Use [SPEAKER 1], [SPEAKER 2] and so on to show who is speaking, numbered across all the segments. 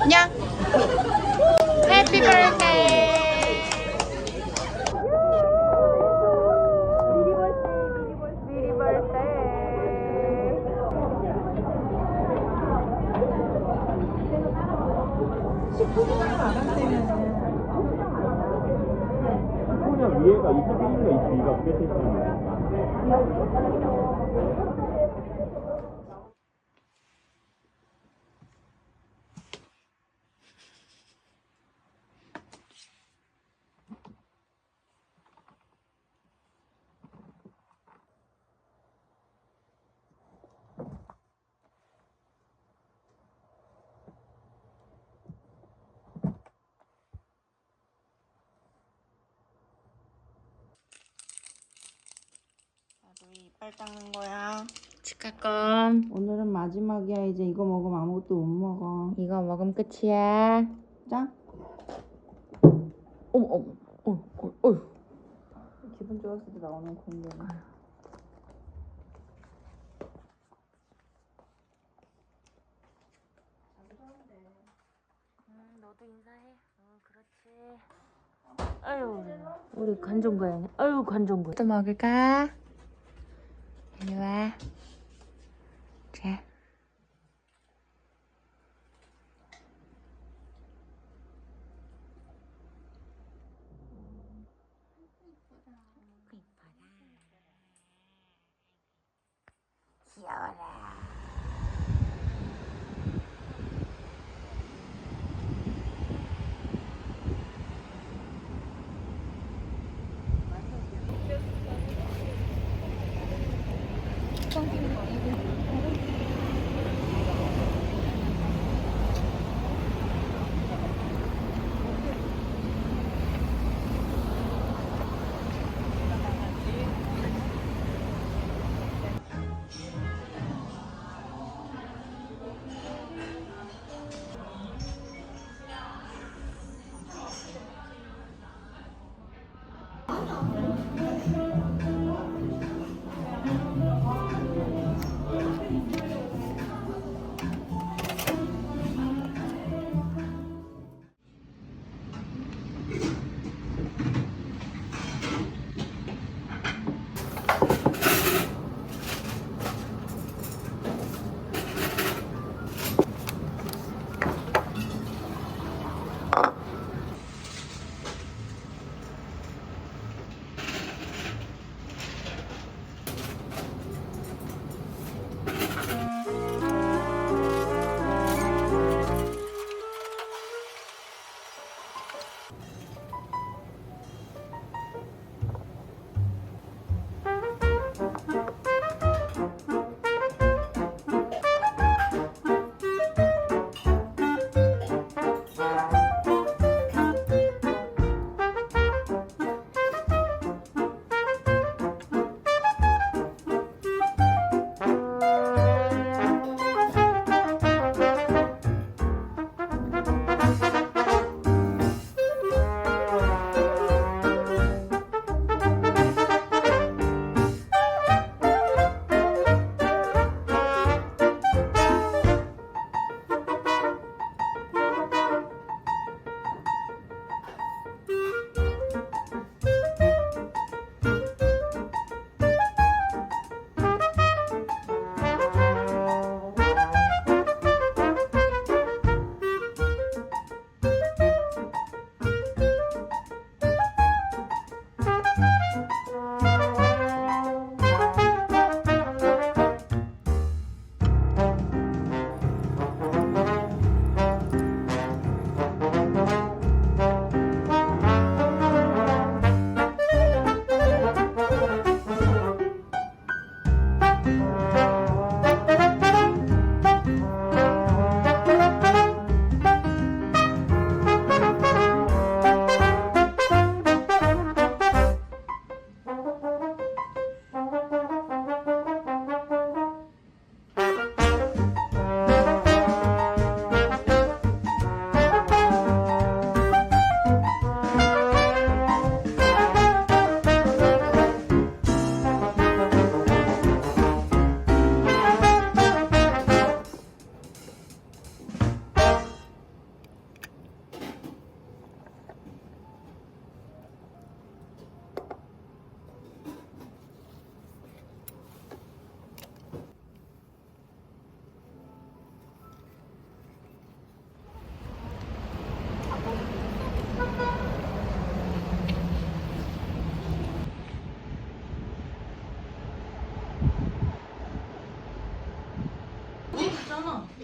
[SPEAKER 1] 안녕. 해피 birthday.
[SPEAKER 2] 그냥 위에가 21인가 22가 그게 나 よ
[SPEAKER 1] ろしくお願いします。 도 이빨 닦는 거야. 치카껌.
[SPEAKER 3] 오늘은 마지막이야. 이제 이거 먹으면 아무것도 못 먹어.
[SPEAKER 1] 이거 먹으면 끝이야.
[SPEAKER 3] 짠.
[SPEAKER 1] 어머 어머 어머 어머 어머.
[SPEAKER 3] 기분 좋았을 때 나오는 공연.
[SPEAKER 1] 음, 너도 인사해. 응, 그렇지. 아유, 우리 관종고양이. 아유, 관종고. 또 먹을까? 이리 와. 자. 귀 something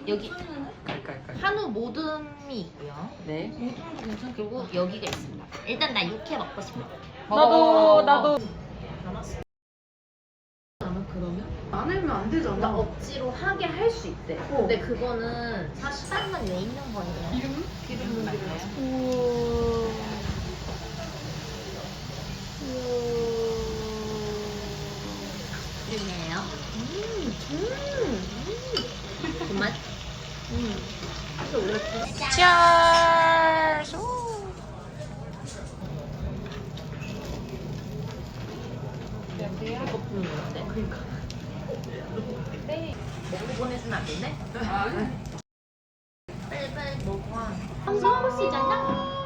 [SPEAKER 4] 여기 한우 모듬이 있고요.
[SPEAKER 5] 네.
[SPEAKER 4] 그리고 여기가 있습니다. 일단 나 육회 먹고 싶어.
[SPEAKER 5] 나도 나도.
[SPEAKER 6] 안 하면 안 되잖아.
[SPEAKER 4] 나 억지로 하게 할 수 있대. 근데 그거는 사실 다른 건왜 있는 거예요? 기름? 기름 우와. 기름이에요. 음, 음, 음. 정말. 음. 건데? 그니까. 먹고 보내주면 안 되네? 빨리 빨리 먹어. 성코시잖아.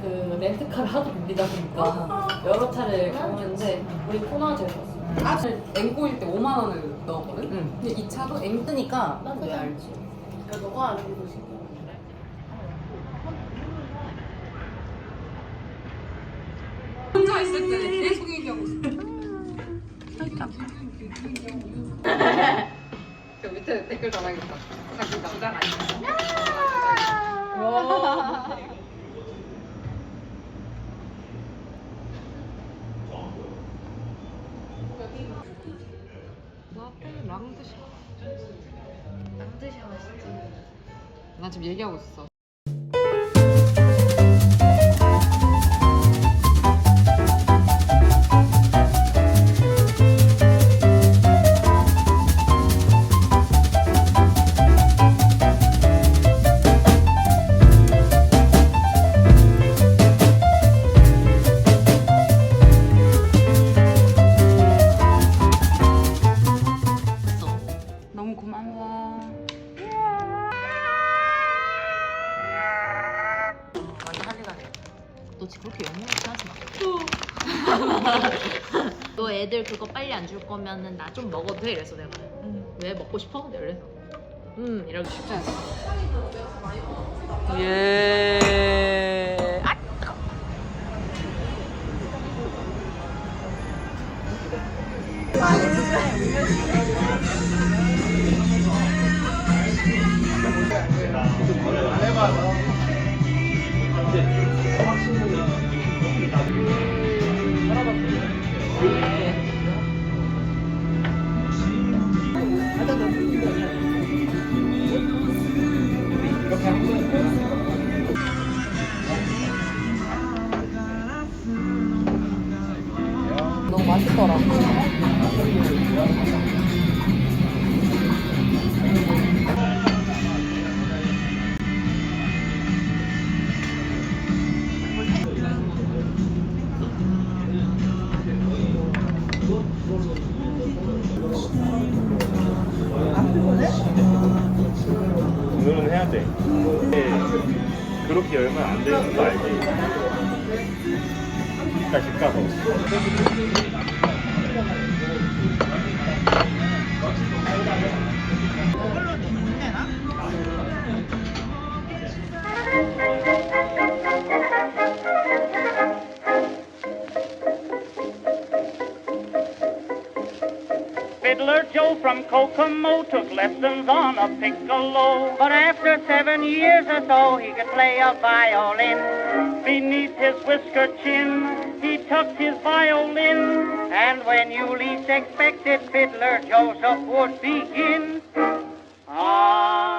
[SPEAKER 5] 그 렌트카를 하도 빌리다 보니까 여러 차례 가봤는데 우리 코너가 제일 좋았어. 사실 앵꼬일 때 5만 원을 넣었거든. 근데 이 차도 앵 뜨니까 왜 알지? 야 너가 알고 거. 혼자 있을 때 계속 얘기하고 있어. 그 밑에 댓글 달아야겠다. 자기 남자가 아니야. 랑드샤.
[SPEAKER 4] 랑드샤 맛있지.
[SPEAKER 5] 나 지금 얘기하고 있어. 너
[SPEAKER 4] 지금 그렇게 영양없게 하지 마. 너 애들 그거 빨리 안 줄 거면은 나 좀 먹어도 돼? 이래서 내가 왜 먹고 싶어? 내가 그래서 음 이러고
[SPEAKER 5] 쉽지 않아.
[SPEAKER 4] 예.
[SPEAKER 7] 그렇게 열면 안 되는 거 알지? 이따 집 가서.
[SPEAKER 8] Fiddler Joe from Kokomo took lessons on a piccolo. But after seven years or so, he could play a violin. Beneath his whisker chin, he tucked his violin. And when you least expected, Fiddler Joseph would begin. On